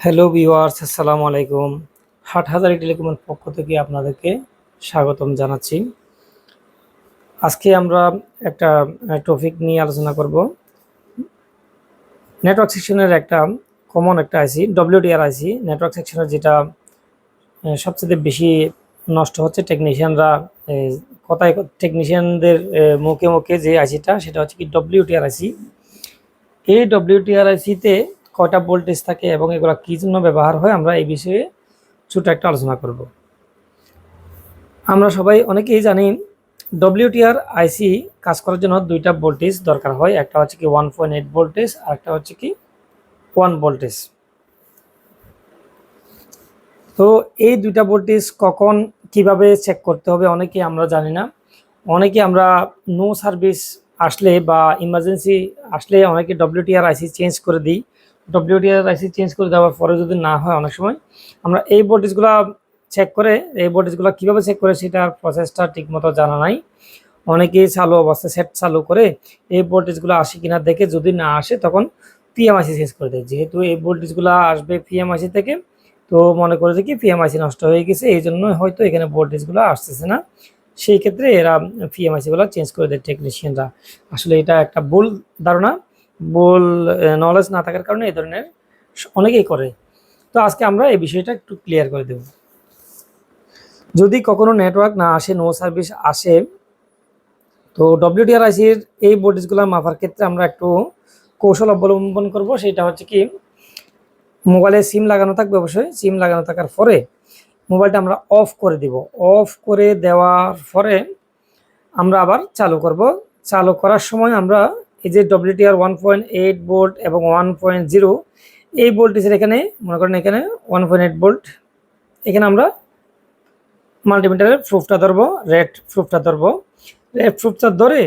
Hello viewers, আসসালামু আলাইকুম। হাটহাজারি টেলিকমের পক্ষ থেকে আপনাদেরকে স্বাগতম জানাচ্ছি। আজকে আমরা একটা টপিক নিয়ে আলোচনা করব। নেটওয়ার্ক সেকশনের একটা কমন একটা আইসি ডব্লিউডিআর আইসি নেটওয়ার্ক সেকশনের যেটা সবচেয়ে বেশি নষ্ট হচ্ছে টেকনিশিয়ানরা কথায় টেকনিশিয়ানদের মুখে মুখে যে আইসিটা সেটা হচ্ছে কি ডব্লিউটিআর আইসি এই ডব্লিউটিআর আইসিতে কয়টা ভোল্টেজ থাকে এবং এগুলো কী জন্য ব্যবহার হয়, আমরা এই বিষয়ে ছোট একটা আলোচনা করব। আমরা সবাই অনেকেই জানি ডব্লিউটিআর আইসি কাজ করার জন্য দুইটা ভোল্টেজ দরকার হয়, একটা হচ্ছে কি ওয়ান পয়েন্ট এইট ভোল্টেজ আর একটা হচ্ছে কি ওয়ান ভোল্টেজ তো এই দুইটা ভোল্টেজ কখন কীভাবে চেক করতে হবে অনেকে আমরা জানি না। অনেকে আমরা নো সার্ভিস আসলে বা ইমার্জেন্সি আসলে অনেকে ডব্লিউটিআর আইসি চেঞ্জ করে দিই। ডব্লিউটিআর আইসি চেঞ্জ করে দেওয়ার পরে যদি না হয় অনেক সময়, আমরা এই ভোল্টেজগুলো চেক করে, এই ভোল্টেজগুলো কীভাবে চেক করে সেটার প্রসেসটা ঠিকমতো জানা নাই। অনেকেই চালু অবস্থায় সেট চালু করে এই ভোল্টেজগুলো আসে কিনা দেখে যদি না আসে তখন পিএমআইসি চেঞ্জ করে দেয়। যেহেতু এই ভোল্টেজগুলো আসবে পিএমআইসি থেকে, তো মনে করে যে কি পিএমআইসি নষ্ট হয়ে গেছে, এই জন্য হয়তো এখানে ভোল্টেজগুলো আসতেছে না। সেই ক্ষেত্রে এরা পিএমআইসিগুলো চেঞ্জ করে দেয় টেকনিশিয়ানরা আসলে এটা একটা ভুল ধারণা। ভুল নলেজ না থাকার কারণে এই ধরনের অনেকেই করে। তো আজকে আমরা এই বিষয়টা একটু ক্লিয়ার করে দেব। যদি কখনো নেটওয়ার্ক না আসে নো সার্ভিস আসে, তো ডব্লিউটিআর আইসির এই ভোল্টেজগুলো মাপার ক্ষেত্রে আমরা একটু কৌশল অবলম্বন করব। সেটা হচ্ছে কি মোবাইলে সিম লাগানো থাকবে অবশ্যই। সিম লাগানো থাকার পরে মোবাইলটা আমরা অফ করে দিব। অফ করে দেওয়ার পরে আমরা আবার চালু করব। চালু করার সময় আমরা এই যে WTR one point eight volt এবং ওয়ান পয়েন্ট জিরো এই ভোল্টেজের এখানে, মনে করেন এখানে ওয়ান পয়েন্ট এইট বোল্ট এখানে আমরা মাল্টিমিটারের প্রুফটা ধরবো রেড প্রুফটা ধরবো। রেড প্রুফটা ধরে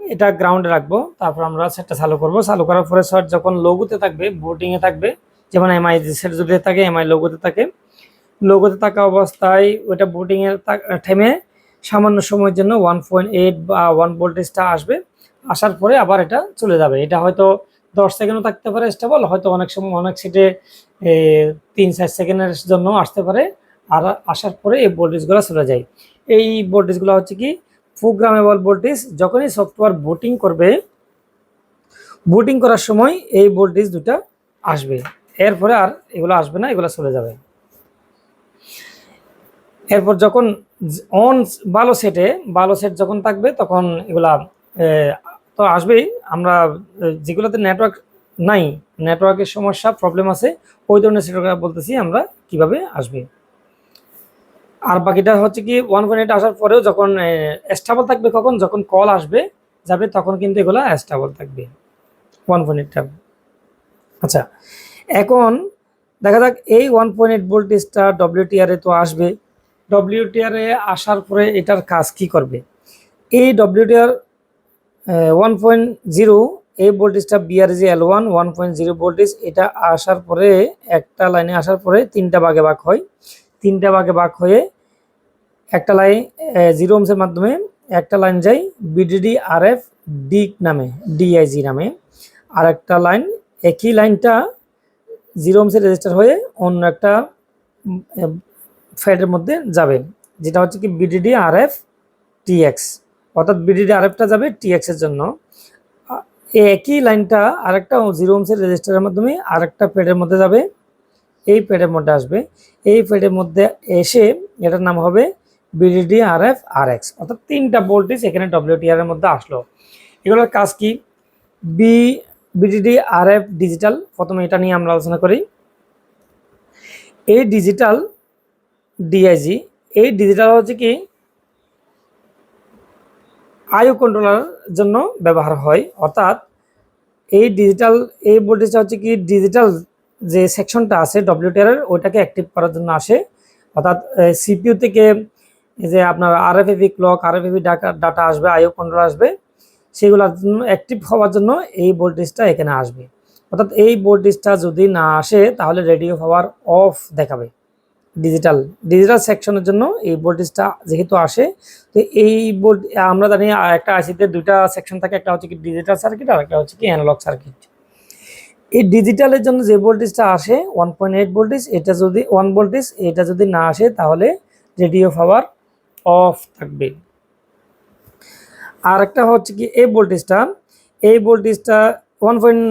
এটা গ্রাউন্ডে রাখব, তারপর আমরা সেটটা চালু করব। চালু করার পরে শর্ট যখন লোগোতে থাকবে বোটিংয়ে থাকবে, যেমন এমআই সেট যদি থাকে এমআই লোগোতে থাকে লোগোতে থাকা অবস্থায় ওইটা বোটিংয়ের থেমে সামান্য সময়ের জন্য ওয়ান পয়েন্ট এইট বা ওয়ান ভোল্টেজটা আসবে। আসার পরে আবার এটা চলে যাবে। এটা হয়তো দশ সেকেন্ডও থাকতে পারে স্টেবল হয়তো অনেক সময় অনেক সিটে তিন, চার সেকেন্ডের জন্য আসতে পারে আর আসার পরে এই ভোল্টেজগুলো চলে যায়। এই ভোল্টেজগুলো হচ্ছে কি প্রোগ্রামেবল ভোল্টেজ যখনই সফটওয়্যার বুটিং করবে বুটিং করার সময় এই ভোল্টেজ দুটা আসবে। এরপরে আর এগুলো আসবে না, এগুলো চলে যাবে। এরপর যখন অন ভালো সেটে ভালো সেট যখন থাকবে, তখন এগুলা তো আসবেই। আমরা যেগুলোতে নেটওয়ার্ক নাই নেটওয়ার্কের সমস্যা প্রবলেম আছে, ওই ধরনের সেটের বলতেছি আমরা কীভাবে আসবে। আর বাকিটা হচ্ছে কি ওয়ান পয়েন্ট আসার পরেও যখন স্টেবল থাকবে কখন? যখন কল আসবে, যাবে, তখন কিন্তু এগুলো স্টেবল থাকবে ওয়ান পয়েন্ট আচ্ছা এখন দেখা যাক, এই ওয়ান পয়েন্ট ভোল্টেজটা ডব্লিউটিআর এ তো আসবে। ডব্লিউটিআর আসার পরে এটার কাজ কি করবে? এই ডব্লিউটিআর ওয়ান পয়েন্ট জিরো এই ভোল্টেজটা BRG L one one point zero voltage এটা আসার পরে একটা লাইনে আসার পরে তিনটা ভাগে ভাগ হয়। তিনটা ভাগে ভাগ হয়ে একটা লাইন জিরো ওমসের মাধ্যমে একটা লাইন যায় বিডিডি আর এফ ডি নামে ডিআইজি নামে। আর একটা লাইন একই লাইনটা জিরো ওমসে রেজিস্টার হয়ে অন্য একটা ফ্যাডের মধ্যে যাবে, যেটা হচ্ছে কি বিডিডি আর এফ টিএক্স অর্থাৎ বিডিডি আর এফটা যাবে টিএক্স এর জন্য। এই একই লাইনটা আরেকটা জিরো ওমসের রেজিস্টারের মাধ্যমে আরেকটা প্যাডের মধ্যে যাবে। এই প্যাডের মধ্যে আসবে। এই প্যাডের মধ্যে এসে এটার নাম হবে VDD R F R X অর্থাৎ তিনটা ভোল্টেজ এখানে ডব্লিউটিআর এর মধ্যে আসলো। এগুলোর কাজ কি? B BDD R F digital প্রথমে এটা নিয়ে আমরা আলোচনা করি। এই ডিজিটাল ডিআইজি এই ডিজিটাল হচ্ছে কি? আয়ু কন্ট্রোলার জন্য ব্যবহার হয়। অর্থাৎ এই ডিজিটাল এই ভোল্টেজটা হচ্ছে কি ডিজিটাল যে সেকশনটা আছে ডব্লিউটিআর ওইটাকে অ্যাক্টিভ করার জন্য আসে। অর্থাৎ সিপিইউ থেকে যে আপনার আর এফ আরএফএভি ক্লক আর আরএফএভি ডাটা ডাটা আসবে আইও কন্ট্রোল আসবে, সেগুলোর জন্য অ্যাক্টিভ হওয়ার জন্য এই ভোল্টেজটা এখানে আসবে। অর্থাৎ এই ভোল্টেজটা যদি না আসে, তাহলে রেডিও পাওয়ার অফ দেখাবে। ডিজিটাল ডিজিটাল সেকশনের জন্য এই ভোল্টেজটা যেহেতু আসে, তো এই ভোল্ট আমরা জানি একটা আইসিতে দুইটা সেকশন থাকে, একটা হচ্ছে কি ডিজিটাল সার্কিট আর একটা হচ্ছে কি অ্যানালগ সার্কিট এই ডিজিটালের জন্য যে ভোল্টেজটা আসে ওয়ান পয়েন্ট এইট ভোল্টেজ এটা যদি ওয়ান ভোল্টেজ এটা যদি না আসে তাহলে রেডিও পাওয়ার অফ থাকবে। আর একটা হচ্ছে কি এই ভোল্টেজটা এই ভোল্টেজটা ওয়ান পয়েন্ট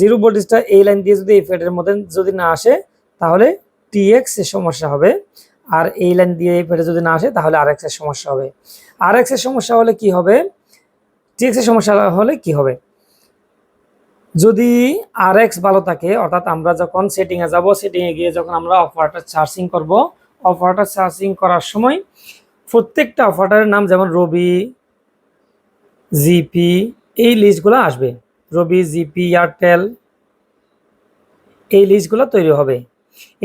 জিরো ভোল্টেজটা এই লাইন দিয়ে যদি এই ফেডের মধ্যে যদি না আসে, তাহলে টিএক্স এর সমস্যা হবে। আর এই লাইন দিয়ে ফেডে যদি না আসে, তাহলে আর এর সমস্যা হবে। আর এর সমস্যা হলে কি হবে? টিএক্স এর সমস্যা হলে কি হবে? যদি আর এক্স ভালো থাকে, অর্থাৎ আমরা যখন সেটিংয়ে যাব সেটিংয়ে গিয়ে যখন আমরা অফারটা চার্জিং করব অফারটা চার্জিং করার সময় প্রত্যেকটা অফারটার নাম যেমন রবি জিপি এই লিস্টগুলো আসবে। রবি জিপি এয়ারটেল এই লিস্টগুলো তৈরি হবে।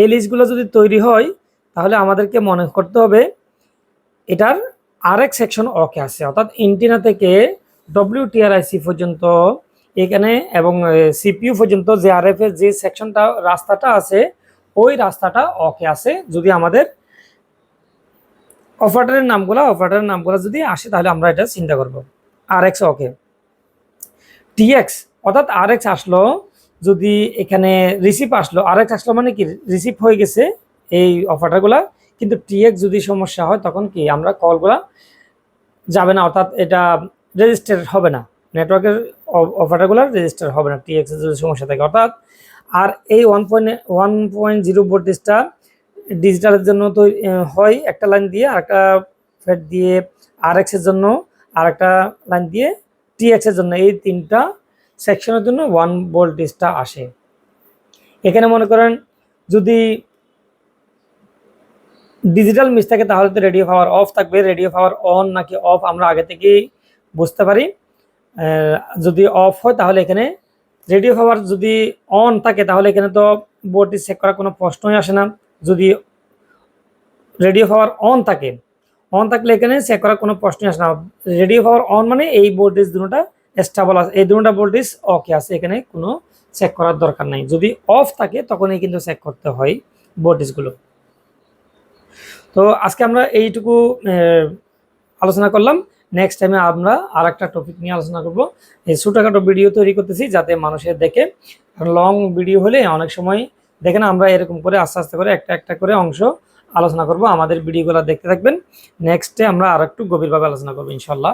এই লিস্টগুলো যদি তৈরি হয়, তাহলে আমাদেরকে মনে করতে হবে এটার আরেক সেকশন ওকে আছে। অর্থাৎ ইন্টিনা থেকে ডব্লিউটিআরআইসি পর্যন্ত, এখানে এবং সিপিইউ পর্যন্ত যে আর এফ এর যে সেকশনটা রাস্তাটা আছে, ওই রাস্তাটা ওকে আছে। যদি আমাদের অপারেটরের নামগুলো অপারেটরের নামগুলো যদি আসে, তাহলে আমরা এটা চিন্তা করব। আর এক্স ওকে টিএক্স অর্থাৎ আর এক্স আসলো যদি এখানে রিসিভ আসলো আর এক্স আসলো মানে কি রিসিভ হয়ে গেছে এই অফারটারগুলা কিন্তু টিএক্স যদি সমস্যা হয়, তখন কি আমরা কলগুলা যাবে না, অর্থাৎ এটা রেজিস্টার হবে না। নেটওয়ার্কের অফারটারগুলো রেজিস্টার হবে না টিএক্স যদি সমস্যা থাকে। অর্থাৎ আর এই one point one point zero ডিজিটালের জন্য তো হয় একটা লাইন দিয়ে আর একটা ফেট দিয়ে আর এক্সের জন্য আর একটা লাইন দিয়ে টিএক্স এর জন্য এই তিনটা সেকশনের জন্য ওয়ান ভোল্টেজটা আসে। এখানে মনে করেন যদি ডিজিটাল মিস থাকে তাহলে তো রেডিও পাওয়ার অফ থাকবে। রেডিও পাওয়ার অন নাকি অফ আমরা আগে থেকেই বুঝতে পারি। যদি অফ হয় তাহলে এখানে রেডিও পাওয়ার যদি অন থাকে তাহলে এখানে তো বোর্ডটি চেক করার কোনো প্রশ্নই আসে না। যদি রেডিও পাওয়ার অন থাকে অন থাকলে এখানে চেক করার কোনো প্রশ্নই আসে না। রেডিও পাওয়ার অন মানে এই ভোল্টেজ দুটোটা স্টেবল আছে। এই দুটোটা ভোল্টেজ ওকে আছে। এখানে কোনো চেক করার দরকার নাই। যদি অফ থাকে, তখনই কিন্তু চেক করতে হয় ভোল্টেজগুলো তো আজকে আমরা এইটুকু আলোচনা করলাম। নেক্সট টাইমে আমরা আর একটা টপিক নিয়ে আলোচনা করব। এই ছোটোখাটো ভিডিও তৈরি করতেছি যাতে মানুষের দেখে। লং ভিডিও হলে অনেক সময় দেখেন আমরা এরকম করে আস্তে আস্তে করে একটা একটা করে অংশ আলোচনা করব। আমাদের ভিডিওগুলো দেখতে থাকবেন। নেক্সটে আমরা আর একটু গভীরভাবে আলোচনা করব, ইনশাল্লাহ।